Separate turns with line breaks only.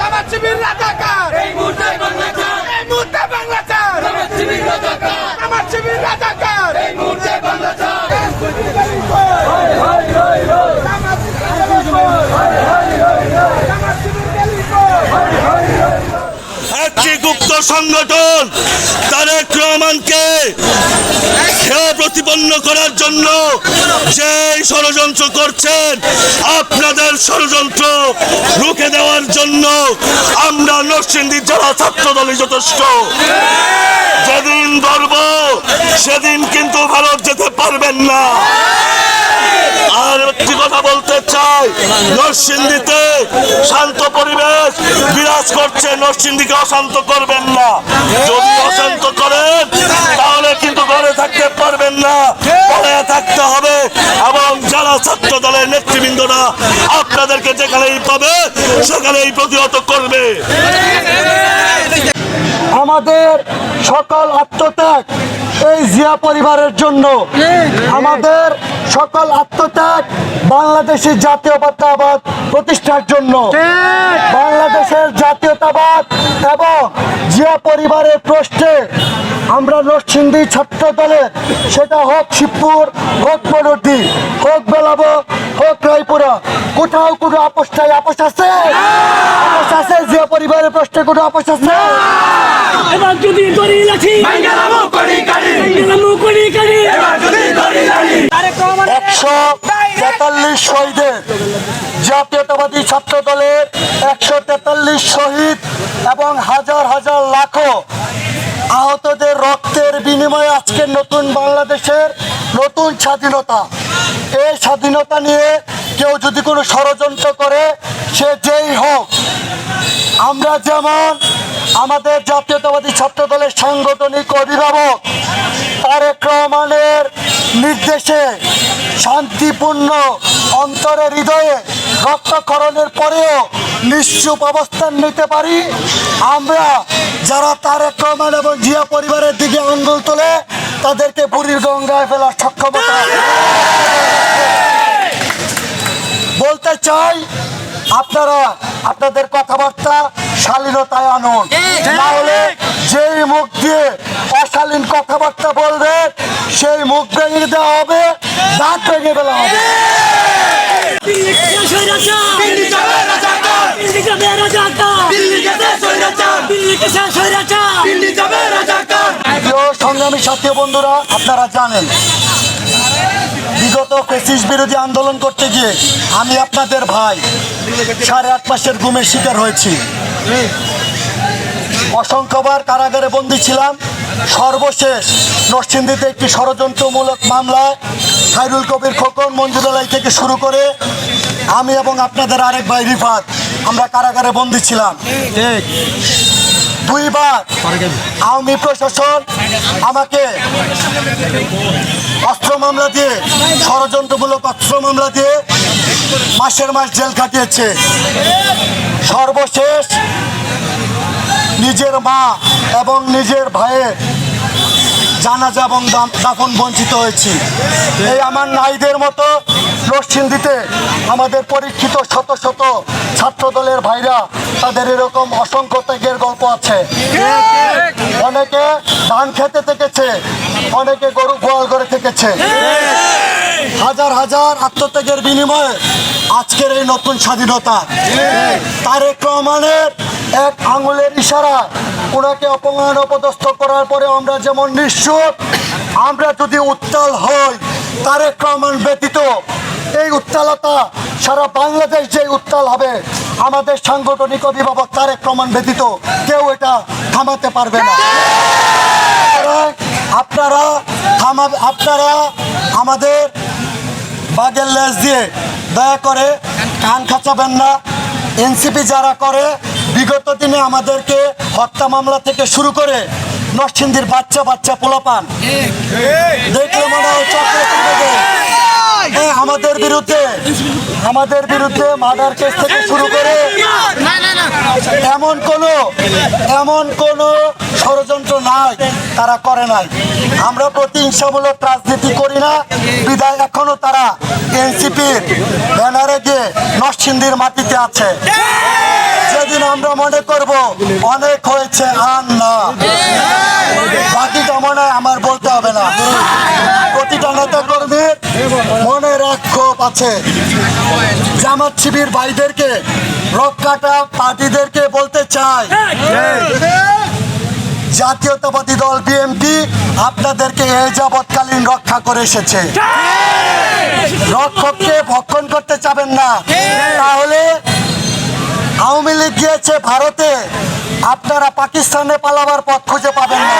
জামাত শিবির রাজাকার।
এই মুহূর্তে বাংলা চাই
এই মুহূর্তে বাংলা চার
জামাত শিবির রাজাকার।
জামাত শিবির রাজাকার
এই মুহূর্তে বাংলা চাই
একটি গুপ্ত সংগঠন তারেক রহমানকে প্রতিপন্ন করার জন্য যে ষড়যন্ত্র করছেন, আপনাদের ষড়যন্ত্র রুখে দেওয়ার জন্য আমরা নরসিংদী জেলা ছাত্র দলই যথেষ্ট। যেদিন ধরব সেদিন কিন্তু ভারত যেতে পারবেন না। আর একটি কথা বলতে চাই, নরসিংদীতে শান্ত পরিবেশ বিরাজ করছে, নরসিংদীকে অশান্ত করবেন না। যদি অশান্ত করেন, তাহলে না পড়ে থাকতে হবে। এবং যারা ছাত্র দলের নেতৃবৃন্দরা আপনাদেরকে যেখানেই পাবে সেখানেই প্রতিহত করবে।
আমাদের সকল আত্মত্যাগ এই জিয়া পরিবারের জন্য। আমাদের সকল আত্মত্যাগ বাংলাদেশের জাতীয়তাবাদ প্রতিষ্ঠার জন্য। বাংলাদেশের জাতীয়তাবাদ এবং জিয়া পরিবারের প্রশ্নে আমরা নরসিংদী ছাত্র দলের সেটা হোক শিবপুর হোক পনটি হোক বেলাবো হোক রায়পুরা কোথাও কোনো আপোষ নাই আপোষ আছে? আপোষ আছে? জিয়া পরিবারের প্রশ্নে কোনো আপোষ আছে?
এবার যদি দড়ি লাঠি
একশো তেতাল্লিশ শহীদের জাতীয়তাবাদী ছাত্র দলের একশো তেতাল্লিশ শহীদ হাজার হাজার লাখো আহতদের রক্তের বিনিময়ে আজকের নতুন বাংলাদেশের নতুন স্বাধীনতা। এই স্বাধীনতা নিয়ে কেউ যদি কোনো ষড়যন্ত্র করে, সে যেই হোক, আমরা যেমন আমাদের জাতীয়তাবাদী ছাত্র দলের সাংগঠনিক অভিভাবক তারেক রহমানের নির্দেশে শান্তিপূর্ণ অন্তরের হৃদয়ে রক্তক্ষরণের পরেও নিশ্চুপ অবস্থান নিতে পারি। আমরা যারা তারেক রহমান এবং জিয়া পরিবারের দিকে আঙ্গুল তোলে, তাদেরকে বুড়ির গঙ্গায় ফেলার সক্ষমতা বলতে চাই, আপনারা, আপনাদের কথাবার্তা শালীনতায় আনুন। না হলে যেই মুখ দিয়ে অশালীন কথাবার্তা বলবে, সেই মুখ ভেঙে দেওয়া হবে, দাঁত ভেঙে ফেলা হবে। সংগ্রামী সাথী বন্ধুরা আপনারা জানেন বিগত ফেসিস বিরোধী আন্দোলন করতে গিয়ে আমি আপনাদের ভাই সাড়ে আট মাসের ঘুমের শিকার হয়েছি। অসংখ্যবার কারাগারে বন্দী ছিলাম। সর্বশেষ নরসিংদীতে একটি ষড়যন্ত্রমূলক মামলায় খাইরুল কবির খোকন মঞ্জুরালাই থেকে শুরু করে আমি এবং আপনাদের আরেক ভাই রিফাত আমরা কারাগারে বন্দী ছিলাম। দুইবার আওয়ামী প্রশাসন আমাকে অস্ত্র মামলা দিয়ে, ষড়যন্ত্রমূলক অস্ত্র মামলা দিয়ে মাসের মাস জেল কাটিয়েছে। সর্বশেষ নিজের মা এবং নিজের ভাইয়ের জানাজা এবং দাফন বঞ্চিত হয়েছি। এই আমার নাইদের মতো নরসিংদীতে আমাদের পরীক্ষিত শত শত ছাত্র দলের ভাইরা, তাদের এরকম অসংখ্য ত্যাগের গল্প আছে। অনেকে ধান খেতে থেকেছে, অনেকে গরু গোয়াল করে থেকেছে। হাজার হাজার আত্মত্যাগের বিনিময়ে আজকের এই নতুন স্বাধীনতা। তারেক রহমানের এক আঙুলের ইশারা। ওনাকে অপমান অপদস্থ করার পরে আমরা যেমন নিশ্চুপ, আমরা যদি উত্তাল হই তারেক রহমান ব্যতীত এই উত্তালতা সারা বাংলাদেশ যে উত্তাল হবে আমাদের সাংগঠনিক অভিভাবক তারেক রহমান ব্যতীত কেউ এটা থামাতে পারবে না আপনারা থামাবে আপনারা আমাদের বাগের লেজ দিয়ে দয়া করে কান খাচাবেন না এনসিপি যারা করে বিগত দিনে আমাদেরকে হত্যা মামলা থেকে শুরু করে নরসিংদীর বাচ্চা বাচ্চা পোলাপান দেখলে মনে। হ্যাঁ, আমাদের বিরুদ্ধে আমাদের বিরুদ্ধে মার্ডার কেস থেকে শুরু করে এমন কোন এমন কোন ষড়যন্ত্র নাই, তারা করে নাই। আমরা প্রতিহিংসামূলক রাজনীতি করি না বিদায় এখনও তারা এনসিপির ব্যানারে গিয়ে নরসিংদীর মাটিতে আছে। যে সেদিন আমরা মনে করব, অনেক হয়েছে, আর না। বাকিটা মনে আমার বলতে হবে না। প্রতিটা নেতা কর্মীর মনে রাক্ষোভ আছে জামাত শিবির ভাইদেরকে রক্ষাটা পার্টিদেরকে বলতে চাই। জাতীয়তাবাদী দল বিএনপি আপনাদেরকে এ যাবৎকালীন রক্ষা করে এসেছে। রক্ষককে ভক্ষণ করতে চাবেন না। তাহলে আওয়ামী লীগ গিয়েছে ভারতে, আপনারা পাকিস্তানে পালাবার পথ খুঁজে পাবেন না।